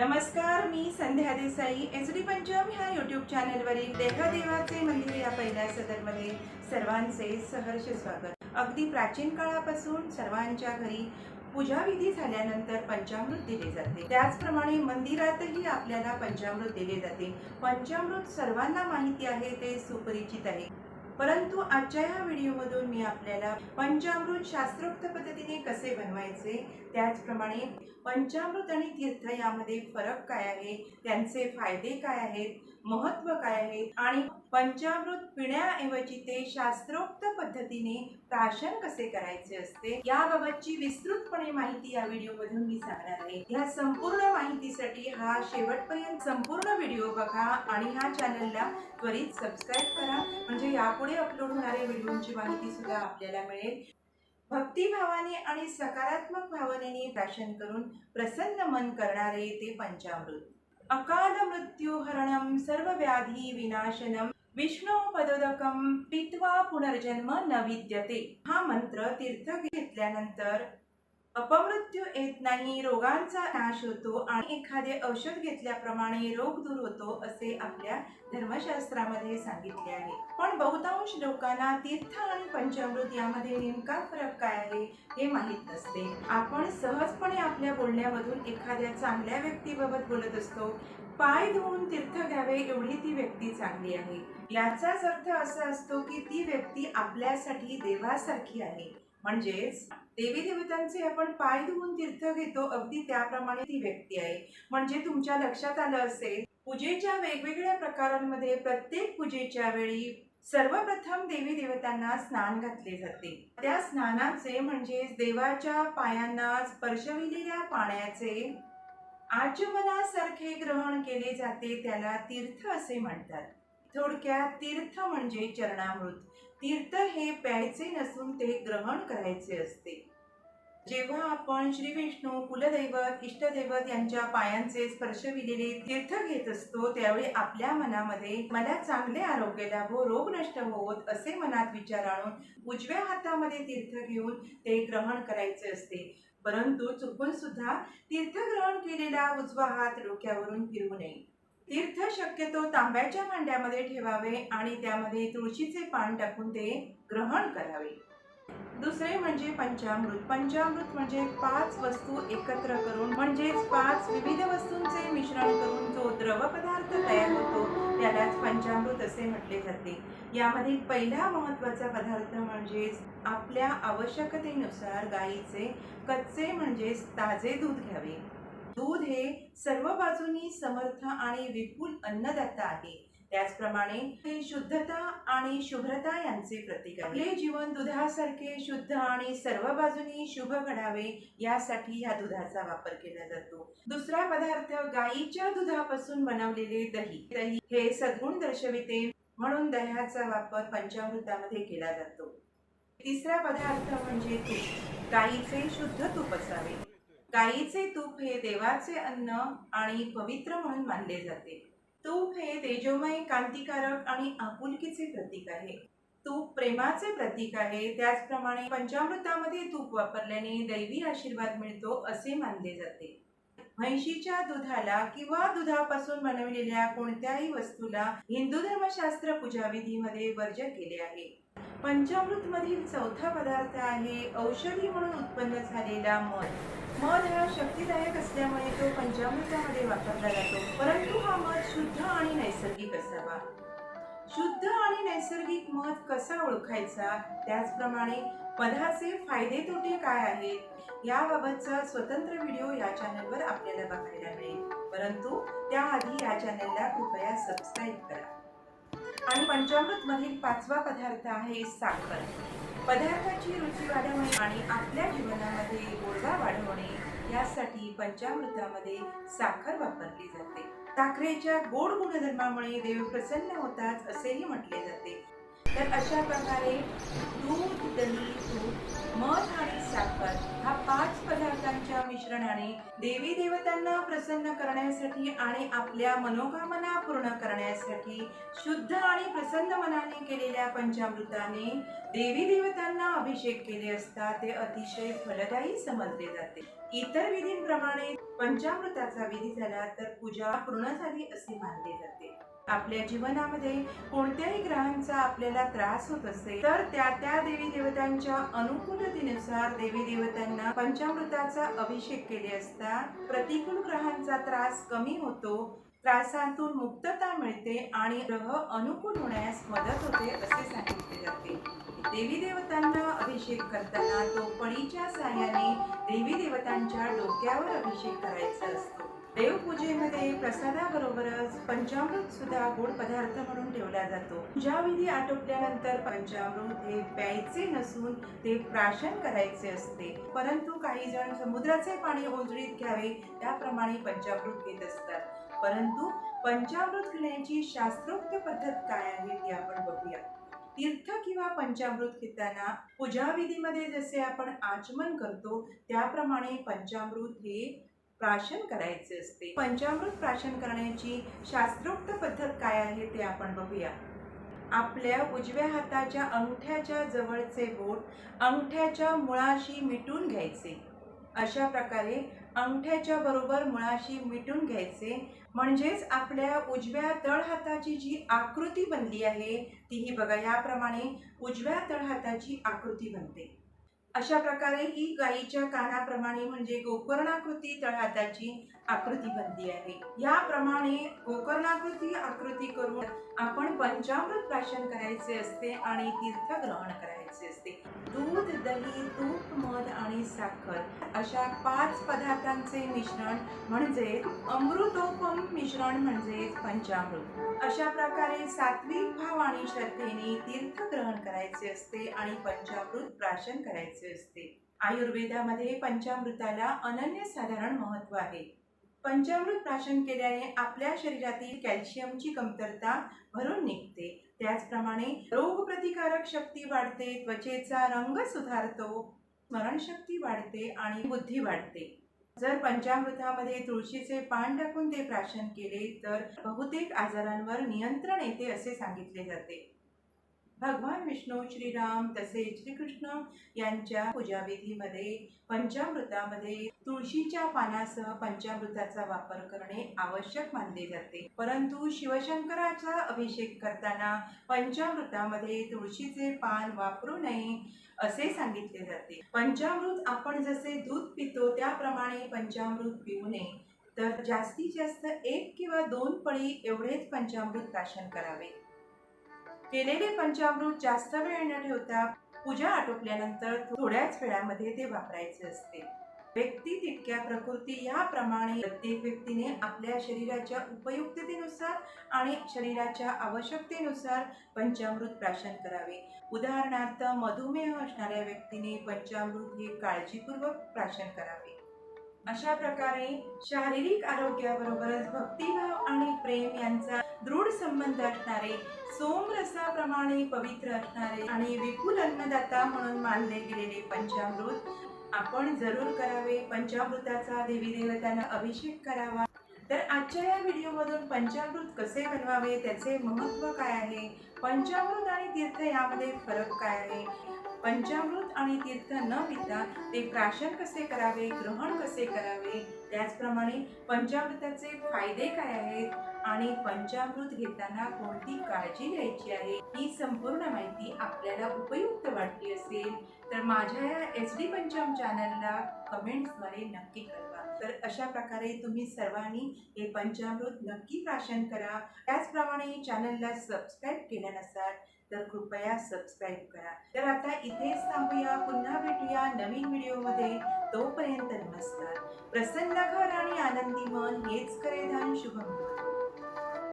नमस्कार मी Sandhya Desai. H D Punjab ह्या यूट्यूब चॅनलवरील देवाचे मंदिर या पहिल्या सदरमध्ये सर्वांचे सहर्ष स्वागत. अगदी प्राचीन काळापासून सर्वांच्या घरी पूजाविधी झाल्यानंतर पंचामृत दिले जाते. त्याचप्रमाणे मंदिरातही आपल्याला पंचामृत दिले जाते. पंचामृत सर्वांना माहिती आहे ते सुपरिचित आहे. परंतु आजच्या या व्हिडिओमधून मी आपल्याला पंचामृत शास्त्रोक्त पद्धतीने कसे बनवायचे त्याचप्रमाणे पंचामृत आणि तीर्थ यामध्ये फरक काय आहे त्यांचे फायदे काय आहेत महत्त्व काय आहे आणि पंचामृत पिण्याऐवजी ते शास्त्रोक्त पद्धतीने प्राशन कसे करायचे असते याबाबतची विस्तृतपणे माहिती या व्हिडिओमधून मी सांगणार आहे. ह्या संपूर्ण माहितीसाठी हा शेवटपर्यंत संपूर्ण व्हिडिओ बघा आणि ह्या चॅनलला त्वरित सबस्क्राईब करा. म्हणजे यापुढे अपलोड होणाऱ्या व्हिडिओंची माहिती सुद्धा आपल्याला मिळेल. भक्तिभावाने आणि सकारात्मक भावनेने प्राशन करून प्रसन्न मन करणारे ते पंचामृत. अकाल मृत्यू हरणम सर्व व्याधी विनाशनम विष्णू पदोदकम पित्वा पुनर्जन्म न विद्यते. हा मंत्र तीर्थ घेतल्यानंतर अपमृत्यू येत नाही रोगांचा नाश होतो आणि एखादे औषध घेतल्याप्रमाणे रोग दूर होतो असे आपल्या धर्मशास्त्रामध्ये सांगितले आहे. पण बहुतांश लोकांना तीर्थ आणि पंचामृत यामध्ये नेमका फरक काय आहे हे माहीत नसते. आपण सहजपणे आपल्या बोलण्यामधून एखाद्या चांगल्या व्यक्तीबाबत बोलत असतो. पाय धुवून तीर्थ घ्यावे एवढी ती व्यक्ती चांगली आहे. याचाच अर्थ असा असतो की ती व्यक्ती आपल्यासाठी देवासारखी आहे. म्हणजेच देवी देवतांचे आपण पाय धुवून तीर्थ घेतो अगदी त्याप्रमाणे ती व्यक्ती आहे. म्हणजे तुमच्या लक्षात आलं असेल पूजेच्या वेगवेगळ्या प्रकारांमध्ये प्रत्येक पूजेच्या वेळी सर्वप्रथम देवी देवतांना स्नान घातले जाते. त्या स्नानाचे म्हणजेच देवाच्या पायांना स्पर्शविलेल्या पाण्याचे आचमनासारखे ग्रहण केले जाते त्याला तीर्थ असे म्हणतात. थोडक्यात तीर्थ म्हणजे चरणामृत. तीर्थ हे प्यायचे नसून ते ग्रहण करायचे असते. जेव्हा आपण श्री विष्णू कुलदैवत इष्टदैवत यांच्या पायांचे स्पर्शविलेले तीर्थ घेत असतो त्यावेळी आपल्या मनामध्ये मला चांगले आरोग्य लाभो हो, रोग नष्ट होत असे मनात विचार आणून उजव्या हातामध्ये तीर्थ घेऊन ते ग्रहण करायचे असते. परंतु चुकून सुद्धा तीर्थग्रहण केलेला उजवा हात डोक्यावरून फिरू नये. तीर्थ शक्यतो तांब्याच्या भांड्यामध्ये ठेवावे आणि त्यामध्ये तुळशीचे पान टाकून ते ग्रहण करावे. दुसरे म्हणजे पंचामृत. पंचामृत म्हणजे पाच वस्तू एकत्र करून म्हणजेच पाच विविध वस्तूंचे मिश्रण करून जो द्रव पदार्थ तयार होतो त्यालाच पंचामृत असे म्हटले जाते. यामधील पहिला महत्त्वाचा पदार्थ म्हणजेच आपल्या आवश्यकतेनुसार गाईचे कच्चे म्हणजेच ताजे दूध घ्यावे. दूध हे सर्व बाजूनी समर्थ आणि विपुल अन्नदाता आहे. त्याचप्रमाणे हे शुद्धता आणि शुभ्रता यांचे प्रतीक आहे. आपले जीवन दुधासारखे शुद्ध आणि सर्व बाजूनी शुभ घडावे यासाठी या दुधाचा वापर केला जातो. दुसरा पदार्थ गाईच्या दुधापासून बनवलेले दही. दही हे सद्गुण दर्शविते म्हणून दह्याचा वापर पंचामृतामध्ये केला जातो. तिसरा पदार्थ म्हणजे तूप. गाईचे शुद्ध तूप असावे. गायीचे तूप हे देवाचे अन्न आणि पवित्र म्हणून मानले जाते. तूप हे तेजोमय कांतिकारक आणि आपुलकीचे प्रतीक आहे. तूप प्रेमाचे प्रतीक आहे. त्याचप्रमाणे पंचामृतामध्ये तूप वापरल्याने दैवी आशीर्वाद मिळतो असे मानले जाते. म्हैशीच्या दुधाला किंवा दुधापासून बनवलेल्या कोणत्याही वस्तूला हिंदू धर्मशास्त्र पूजाविधीमध्ये वर्ज केले आहे. पंचामृत मधील चौथा पदार्थ आहे औषधी म्हणून उत्पन्न झालेला मध. मध हा शक्तिदायक असल्यामुळे तो पंचामृतामध्ये वापरला जातो. परंतु हा मध शुद्ध आणि नैसर्गिक असावा. शुद्ध आणि नैसर्गिक मध कसा ओळखायचा? त्याचप्रमाणे मधाचे फायदे तोटे काय आहेत? याबाबतचा स्वतंत्र व्हिडिओ या चॅनलवर आपल्याला बघायला मिळेल. परंतु त्याआधी या चॅनलला कृपया सबस्क्राईब करा. आणि पंचामृत मधील पाचवा पदार्थ आहे साखर. पदार्थाची रुची वाढवणे आणि आपल्या जीवनामध्ये गोडवा वाढवणे यासाठी पंचामृतामध्ये साखर वापरली जाते. साखरेच्या गोड गुणधर्मामुळे देव प्रसन्न होतात असेही म्हटले जाते. तर अशा प्रकारे दूध दही तूप मध आणि साखर हा पाच पदार्थांच्या मिश्रणाने देवी देवतांना प्रसन्न करण्यासाठी आणि आपल्या मनोकामना पूर्ण करण्यासाठी शुद्ध आणि प्रसन्न मनाने केलेल्या पंचामृताने देवी देवतांना अभिषेक केले असता ते अतिशय फलदायी समजले जाते. इतर विधींप्रमाणे पंचामृताचा विधी झाला तर पूजा पूर्ण झाली असे मानले जाते. आपल्या जीवनामध्ये कोणत्याही ग्रहांचा आपल्याला त्रास होत असेल तर त्या त्या देवी देवतांच्या अनुकूलतेनुसार देवी देवतांना पंचामृताचा अभिषेक केले असता प्रतिकूल ग्रहांचा त्रास कमी होतो त्रासांतून मुक्तता मिळते आणि ग्रह अनुकूल होण्यास मदत होते असे सांगितले जाते. देवी देवतांना अभिषेक करताना तो पणीच्या साह्याने देवी देवतांच्या डोक्यावर अभिषेक करायचा असतो. देवपूजेमध्ये प्रसादाबरोबरच पंचामृत सुद्धा गोड पदार्थ म्हणून ठेवला जातो. ज्या विधी आटोपल्यानंतर पंचामृत हे प्यायचे नसून ते प्राशन करायचे असते. परंतु काही जण समुद्राचे पाणी ओंजळीत घ्यावे त्याप्रमाणे पंचामृत घेत असतात. परंतु पंचामृत घेण्याची शास्त्रोक्त पद्धत काय आहे ती आपण बघूया. तीर्थ किंवा पंचामृत घेताना पूजा विधीमध्ये जसे आपण आचमन करतो त्याप्रमाणे पंचामृत हे प्राशन करायचे असते. पंचामृत प्राशन करण्याची शास्त्रोक्त पद्धत काय आहे ते आपण बघूया. आपल्या उजव्या हाताच्या अंगठ्याच्या जवळचे बोट अंगठ्याच्या मुळाशी मिटून घ्यायचे. अशा प्रकारे अंगठ्याच्या बरोबर मुळाशी मिटून घ्यायचे. म्हणजेच आपल्या उजव्या तळहाताची जी आकृती बनली आहे तीही बघा. याप्रमाणे उजव्या तळहाताची आकृती बनते. अशा प्रकारे ही गायीच्या कानाप्रमाणे म्हणजे गोकर्णाकृती तळहाताची आकृती बनली आहे. याप्रमाणे गोकर्णाकृती आकृती करून आपण पंचामृत प्राशन करायचे असते आणि तीर्थ ग्रहण करायचे असते. दूध दही तूप आणि साखर. अशा पाच पदार्थांचे मिश्रण म्हणजे अमृतोपम मिश्रण म्हणजे पंचामृत. अशा प्रकारे सात्विक भाव आणि श्रद्धेने तीर्थ ग्रहण करायचे असते आणि पंचामृत प्राशन करायचे असते. आयुर्वेदामध्ये पंचामृताला अनन्यसाधारण महत्त्व आहे. पंचामृत प्राशन केल्याने आपल्या शरीरातील कॅल्शियमची कमतरता भरून निघते. त्याचप्रमाणे रोगप्रतिकारक शक्ती वाढते त्वचेचा रंग सुधारतो स्मरणशक्ती वाढते आणि बुद्धी वाढते. जर पंचामृतामध्ये तुळशीचे पान टाकून ते प्राशन केले तर बहुतेक आजारांवर नियंत्रण येते असे सांगितले जाते. भगवान विष्णू श्रीराम तसेच श्रीकृष्ण यांच्या पूजाविधीमध्ये पंचामृतामध्ये तुळशीच्या पानासह पंचामृताचा वापर करणे आवश्यक मानले जाते. परंतु शिवशंकराचा अभिषेक करताना पंचामृतामध्ये तुळशीचे पान वापरू नये असे सांगितले जाते. पंचामृत आपण जसे दूध पितो त्याप्रमाणे पंचामृत पिऊ नये. तर जास्तीत जास्त एक किंवा दोन पळी एवढेच पंचामृत प्राशन करावे. केलेले पंचामृत जास्त वेळ न ठेवता पूजा आटोपल्यानंतर थोड्याच वेळामध्ये ते वापरायचे असते. व्यक्ती तितक्या प्रकृती याप्रमाणे प्रत्येक व्यक्तीने आपल्या शरीराच्या उपयुक्ततेनुसार आणि शरीराच्या आवश्यकतेनुसार पंचामृत प्राशन करावे. उदाहरणार्थ मधुमेह असणाऱ्या व्यक्तीने पंचामृत हे काळजीपूर्वक प्राशन करावे. अशा प्रकारे शारीरिक आरोग्याबरोबरच भक्तिभाव आणि प्रेम यांचा दृढ संबंध असणारे सोमरसाप्रमाणे पवित्र असणारे आणि विपुल अन्नदाता म्हणून मानले गेलेले पंचामृत आपण जरूर करावे. पंचामृताचा देवी देवतांना अभिषेक करावा. तर आजच्या या व्हिडिओमधून पंचामृत कसे बनवावे त्याचे महत्त्व काय आहे? पंचामृत आणि तीर्थ यामध्ये फरक काय आहे? पंचामृत आणि तीर्थ न पिता ते प्राशन कसे करावे ग्रहण कसे करावे त्याचप्रमाणे पंचामृताचे फायदे काय आहेत आणि पंचामृत घेताना कोणती काळजी घ्यायची आहे ही संपूर्ण माहिती आपल्याला उपयुक्त वाटली असेल तर माझ्या या एस डी पंचम चॅनलला कमेंट्सद्वारे नक्की कळवा. तर अशा प्रकारे तुम्ही सर्वांनी हे पंचामृत नक्की प्राशन करा. त्याचप्रमाणे चॅनलला सबस्क्राईब केलं नसाल तर कृपया सबस्क्राईब करा. तर आता इथेच थांबूया पुन्हा भेटूया नवीन व्हिडिओमध्ये. तोपर्यंत नमस्कार. प्रसन्न घर आणि आनंदी मन हेच करे दान शुभम